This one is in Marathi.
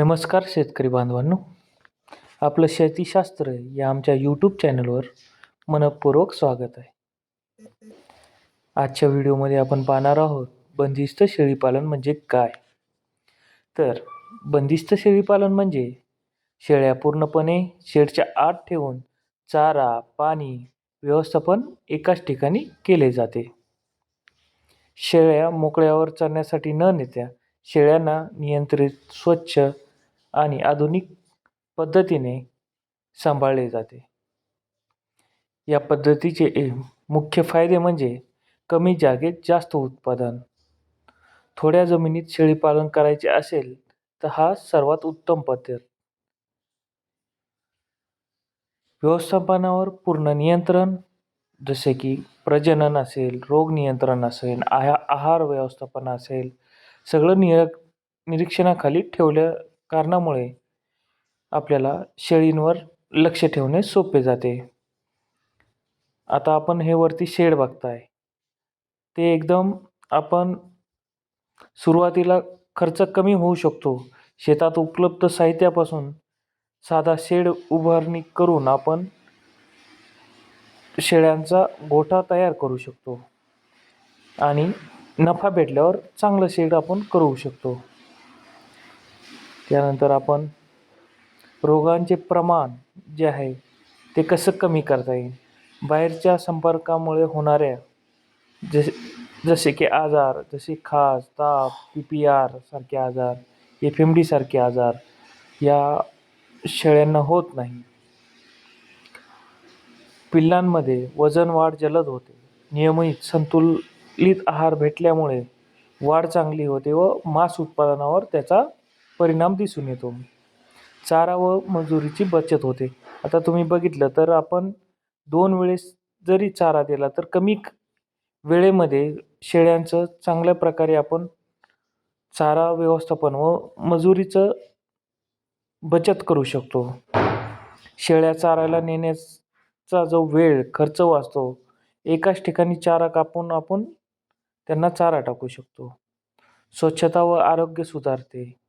नमस्कार शेतकरी बांधवांनो. आपलं शेतीशास्त्र या आमच्या यूट्यूब चॅनलवर मनपूर्वक स्वागत आहे. आजच्या व्हिडिओमध्ये आपण पाहणार आहोत बंदिस्त शेळीपालन म्हणजे काय? तर बंदिस्त शेळीपालन म्हणजे शेळ्या पूर्णपणे शेडच्या आत ठेवून चारा पाणी व्यवस्थापन एकाच ठिकाणी केले जाते. शेळ्या मोकळ्यावर चरण्यासाठी न नेत्या शेळ्यांना नियंत्रित स्वच्छ आणि आधुनिक पद्धतीने सांभाळले जाते. या पद्धतीचे ए- मुख्य फायदे म्हणजे कमी जागेत जास्त उत्पादन. थोड्या जमिनीत शेळीपालन करायचे असेल तर हा सर्वात उत्तम पद्धत. व्यवस्थापनावर पूर्ण नियंत्रण जसे की प्रजनन असेल रोग नियंत्रण असेल आहा आहार व्यवस्थापन असेल सगळं निय निरीक्षणाखाली ठेवल्या कारणामुळे आपल्याला शेळींवर लक्ष ठेवणे सोपे जाते. आता आपण हे वरती शेड बघताय. ते एकदम आपण सुरुवातीला खर्च कमी होऊ शकतो. शेतात उपलब्ध साहित्यापासून साधा शेड उभारणी करून आपण शेळ्यांचा गोठा तयार करू शकतो. आणि नफा भेटल्यावर चांगलं शेड आपण करू शकतो. त्यानंतर आपण रोगांचे प्रमाण जे आहे ते कसं कमी करता येईल? बाहेरच्या संपर्कामुळे होणाऱ्या जसे जसे की आजार जसे खाज ताप पी पी आर सारखे आजार एफ एम डी सारखे आजार या शेळ्यांना होत नाही. पिल्लांमध्ये वजन वाढ जलद होते. नियमित संतुलित आहार भेटल्यामुळे वाढ चांगली होते व मांस उत्पादनावर त्याचा परिणाम दिसून येतो. चारा व मजुरीची बचत होते. आता तुम्ही बघितलं तर आपण दोन वेळेस जरी चारा दिला तर कमी वेळेमध्ये शेळ्यांचं चांगल्या प्रकारे आपण चारा व्यवस्थापन व मजुरीचं बचत करू शकतो. शेळ्या चारायला नेण्याचा जो वेळ खर्च वाचतो एकाच ठिकाणी चारा कापून आपण त्यांना चारा टाकू शकतो. स्वच्छता व आरोग्य सुधारते.